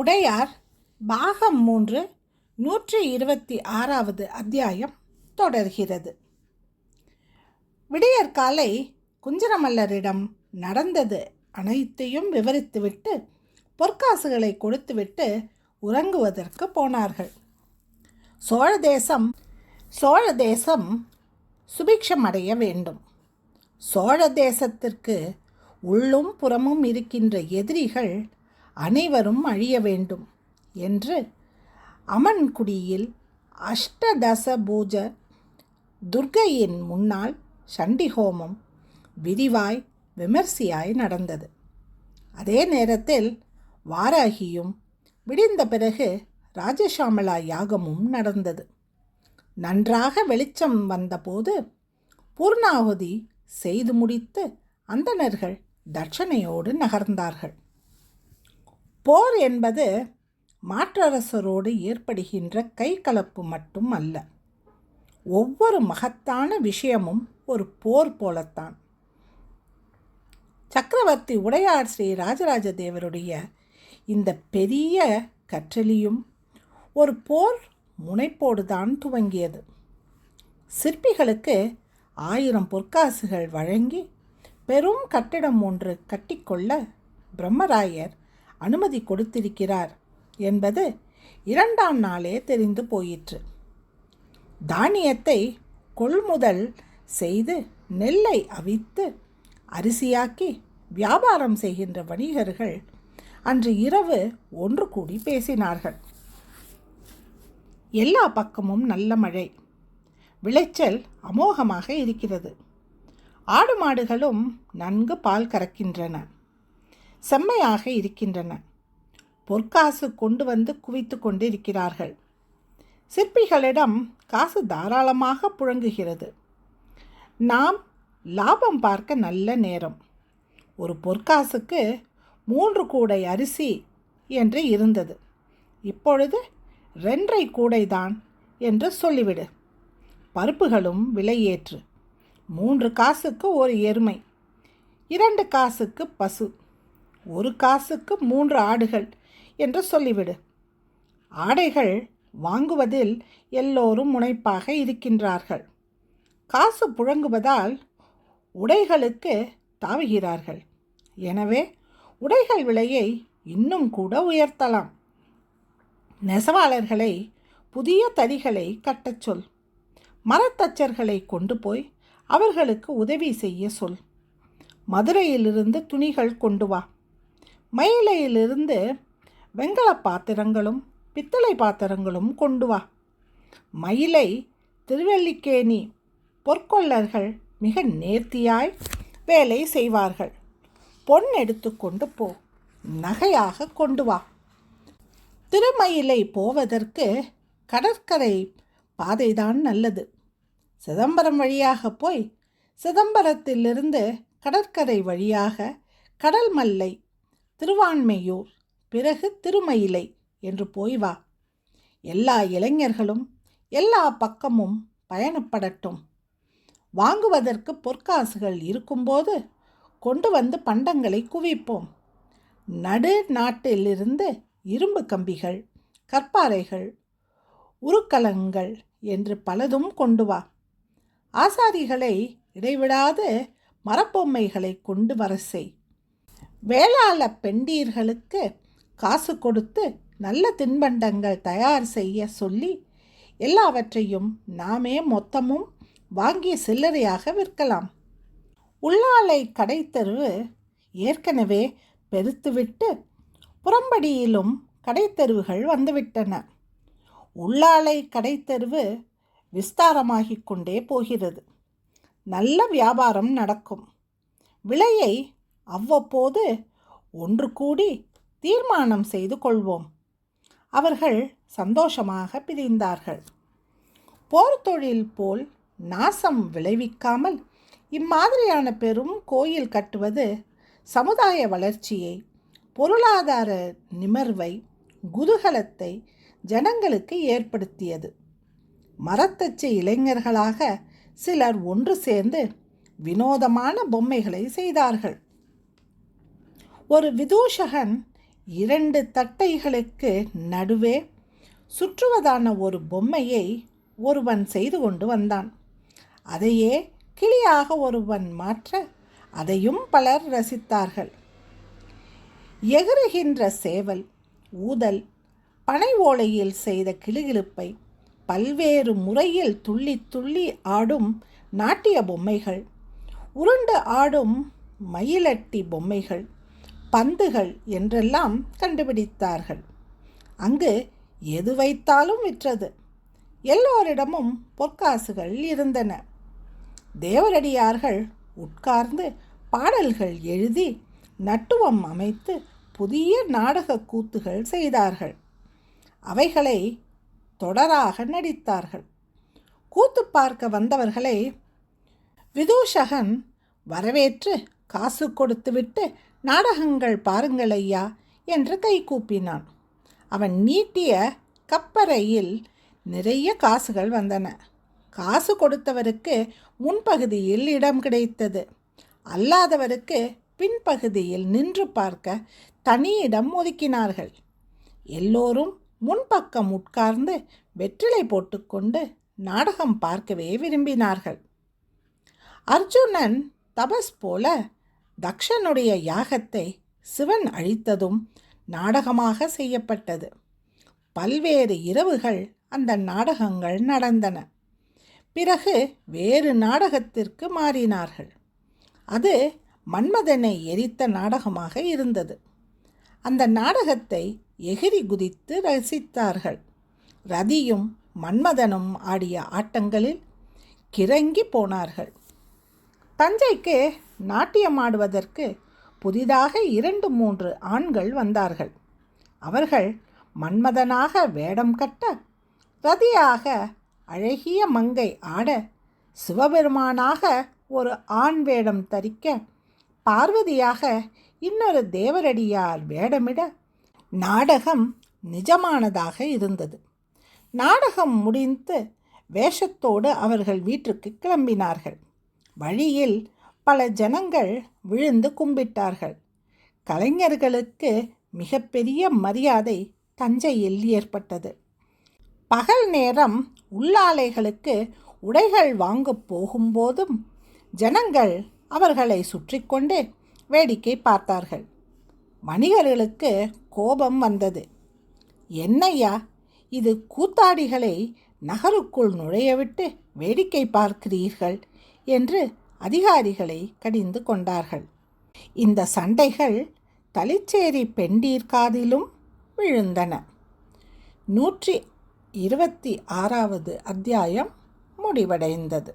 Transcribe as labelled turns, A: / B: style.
A: உடையார் பாகம் மூன்று நூற்றி இருபத்தி ஆறாவது அத்தியாயம் தொடர்கிறது. விடியற்காலை குஞ்சரமல்லரிடம் நடந்தது அனைத்தையும் விவரித்துவிட்டு பொற்காசுகளை கொடுத்துவிட்டு உறங்குவதற்கு போனார்கள். சோழ தேசம் சோழ தேசம் சுபிக்ஷம் அடைய வேண்டும். சோழ தேசத்திற்கு உள்ளும் புறமும் இருக்கின்ற எதிரிகள் அனைவரும் அழிய வேண்டும் என்று அமன்குடியில் அஷ்டதச பூஜ துர்கையின் முன்னால் சண்டிஹோமம் விரிவாய் விமர்சையாய் நடந்தது. அதே நேரத்தில் வாராகியும் விடிந்த பிறகு ராஜசாமலா யாகமும் நடந்தது. நன்றாக வெளிச்சம் வந்தபோது பூர்ணாகுதி செய்து முடித்து அந்தணர்கள் தட்சணையோடு நகர்ந்தார்கள். போர் என்பது மாற்றரசரோடு ஏற்படுகின்ற கைகலப்பு மட்டும் அல்ல. ஒவ்வொரு மகத்தான விஷயமும் ஒரு போர் போலத்தான். சக்கரவர்த்தி உடையார் ஸ்ரீ ராஜராஜ தேவருடைய இந்த பெரிய கற்றலியும் ஒரு போர் முனைப்போடு தான் துவங்கியது. சிற்பிகளுக்கு ஆயிரம் பொற்காசுகள் வழங்கி பெரும் கட்டிடம் ஒன்று கட்டிக்கொள்ள பிரம்மராயர் அனுமதி கொடுத்திருக்கிறார் என்பது இரண்டாம் நாளே தெரிந்து போயிற்று. தானியத்தை கொள்முதல் செய்து நெல்லை அவித்து அரிசியாக்கி வியாபாரம் செய்கின்ற வணிகர்கள் அன்று இரவு ஒன்று கூடி பேசினார்கள். எல்லா பக்கமும் நல்ல மழை. விளைச்சல் அமோகமாக இருக்கிறது. ஆடு மாடுகளும் நன்கு பால் கறக்கின்றன. செம்மையாக இருக்கின்றன. பொற்காசு கொண்டு வந்து குவித்து கொண்டிருக்கிறார்கள். சிற்பிகளிடம் காசு தாராளமாக புழங்குகிறது. நாம் லாபம் பார்க்க நல்ல நேரம். ஒரு பொற்காசுக்கு மூன்று கூடை அரிசி என்று இருந்தது. இப்பொழுது ரெண்டரை கூடைதான் என்று சொல்லிவிடு. பருப்புகளும் விலையேற்று. மூன்று காசுக்கு ஒரு எருமை இரண்டு காசுக்கு பசு. ஒரு காசுக்கு மூன்று ஆடுகள் என்று சொல்லிவிடு. ஆடைகள் வாங்குவதில் எல்லோரும் முனைப்பாக இருக்கின்றார்கள். காசு புழங்குவதால் உடைகளுக்கு தாவுகிறார்கள். எனவே உடைகள் விலையை இன்னும் கூட உயர்த்தலாம். நெசவாளர்களை புதிய தறிகளை கட்டச் சொல். மரத்தச்சர்களை கொண்டு போய் அவர்களுக்கு உதவி செய்ய சொல். மதுரையிலிருந்து துணிகள் கொண்டு வா. மயிலையிலிருந்து வெங்கல பாத்திரங்களும் பித்தளை பாத்திரங்களும் கொண்டு வா. மயிலை திருவல்லிக்கேணி பொற்கொள்ளர்கள் மிக நேர்த்தியாய் வேலை செய்வார்கள். பொன் எடுத்துக்கொண்டு போ நகையாக கொண்டு வா. திருமயிலை போவதற்கு கடற்கரை பாதைதான் நல்லது. சிதம்பரம் வழியாக போய் சிதம்பரத்திலிருந்து கடற்கரை வழியாக கடல் மல்லை திருவான்மையூர் பிறகு திருமயிலை என்று போய் வா. எல்லா இளைஞர்களும் எல்லா பக்கமும் பயணப்படட்டும். வாங்குவதற்கு பொற்காசுகள் இருக்கும்போது கொண்டு வந்து பண்டங்களை குவிப்போம். நடு நாட்டிலிருந்து இரும்பு கம்பிகள் கற்பாறைகள் உருக்கலங்கள் என்று பலதும் கொண்டு வா. ஆசாரிகளை இடைவிடாது மரப்பொம்மைகளை கொண்டு வர செய். வேளாள பெண்டீர்களுக்கு காசு கொடுத்து நல்ல தின்பண்டங்கள் தயார் செய்ய சொல்லி எல்லாவற்றையும் நாமே மொத்தமும் வாங்கி சில்லறையாக விற்கலாம். உள்ளாலை கடைத்தெருவு ஏற்கனவே பெருத்துவிட்டு புறம்படியிலும் கடைத்தெருவுகள் வந்துவிட்டன. உள்ளாலை கடைத்தெருவு விஸ்தாரமாகிக் கொண்டே போகிறது. நல்ல வியாபாரம் நடக்கும். விலையை அவ்வப்போது ஒன்று கூடி தீர்மானம் செய்து கொள்வோம். அவர்கள் சந்தோஷமாக பிரிந்தார்கள். போர் தொழில் போல் நாசம் விளைவிக்காமல் இம்மாதிரியான பெரும் கோயில் கட்டுவது சமுதாய வளர்ச்சியை பொருளாதார நிமர்வை குதூகலத்தை ஜனங்களுக்கு ஏற்படுத்தியது. மரத்தச்சு இளைஞர்களாக சிலர் ஒன்று சேர்ந்து வினோதமான பொம்மைகளை செய்தார்கள். ஒரு விதூஷகன் இரண்டு தட்டைகளுக்கு நடுவே சுற்றுவதான ஒரு பொம்மையை ஒருவன் செய்து கொண்டு வந்தான். அதையே கிளியாக ஒருவன் மாற்ற அதையும் பலர் ரசித்தார்கள். எகுறுகின்ற சேவல் ஊதல் பனை ஓலையில் செய்த கிளுகிழுப்பை பல்வேறு முறையில் துள்ளி துள்ளி ஆடும் நாட்டிய பொம்மைகள் உருண்டு ஆடும் மயிலட்டி பொம்மைகள் பந்துகள் என்றெல்லாம் கண்டுபிடித்தார்கள். அங்கு எது வைத்தாலும் விற்றது. எல்லோரிடமும் பொற்காசுகள் இருந்தன. தேவரடியார்கள் உட்கார்ந்து பாடல்கள் எழுதி நட்டுவம் அமைத்து புதிய நாடக கூத்துகள் செய்தார்கள். அவைகளை தொடராக நடித்தார்கள். கூத்து பார்க்க வந்தவர்களை விதூஷகன் வரவேற்று காசு கொடுத்துவிட்டு நாடகங்கள் பாருங்கள் ஐயா என்று கை கூப்பினான். அவன் நீட்டிய கப்பறையில் நிறைய காசுகள் வந்தன. காசு கொடுத்தவருக்கு முன்பகுதியில் இடம் கிடைத்தது. அல்லாதவருக்கு பின்பகுதியில் நின்று பார்க்க தனி இடம் ஒதுக்கினார்கள். எல்லோரும் முன்பக்கம் உட்கார்ந்து வெற்றிலை போட்டுக்கொண்டு நாடகம் பார்க்கவே விரும்பினார்கள். அர்ஜுனன் தபஸ் போல தக்ஷனுடைய யாகத்தை சிவன் அழித்ததும் நாடகமாக செய்யப்பட்டது. பல்வேறு இரவுகள் அந்த நாடகங்கள் நடந்தன. பிறகு வேறு நாடகத்திற்கு மாறினார்கள். அது மன்மதனை எரித்த நாடகமாக இருந்தது. அந்த நாடகத்தை எகிரி குதித்து ரசித்தார்கள். ரதியும் மன்மதனும் ஆடிய ஆட்டங்களில் கிறங்கி போனார்கள். தஞ்சைக்கு நாட்டியமாடுவதற்கு புதிதாக இரண்டு மூன்று ஆண்கள் வந்தார்கள். அவர்கள் மன்மதனாக வேடம் கட்ட ரதியாக அழகிய மங்கை ஆட சிவபெருமானாக ஒரு ஆண் வேடம் தரிக்க பார்வதியாக இன்னொரு தேவரடியார் வேடமிட நாடகம் நிஜமானதாக இருந்தது. நாடகம் முடிந்து வேஷத்தோடு அவர்கள் வீட்டிற்கு கிளம்பினார்கள். வழியில் பல ஜனங்கள் விழுந்து கும்பிட்டார்கள். கலைஞர்களுக்கு மிகப்பெரிய மரியாதை தஞ்சையில் ஏற்பட்டது. பகல் நேரம் உள்ளாலைகளுக்கு உடைகள் வாங்க போகும்போதும் ஜனங்கள் அவர்களை சுற்றி கொண்டு வேடிக்கை பார்த்தார்கள். வணிகர்களுக்கு கோபம் வந்தது. என்னையா இது கூத்தாடிகளை நகருக்குள் நுழையவிட்டு வேடிக்கை பார்க்கிறீர்கள்? என்று அதிகாரிகளை கடிந்து கொண்டார்கள். இந்த சண்டைகள் தலிச்சேரி பெண்டீர்காதிலும் விழுந்தன. நூற்றி இருபத்தி ஆறாவது அத்தியாயம் முடிவடைந்தது.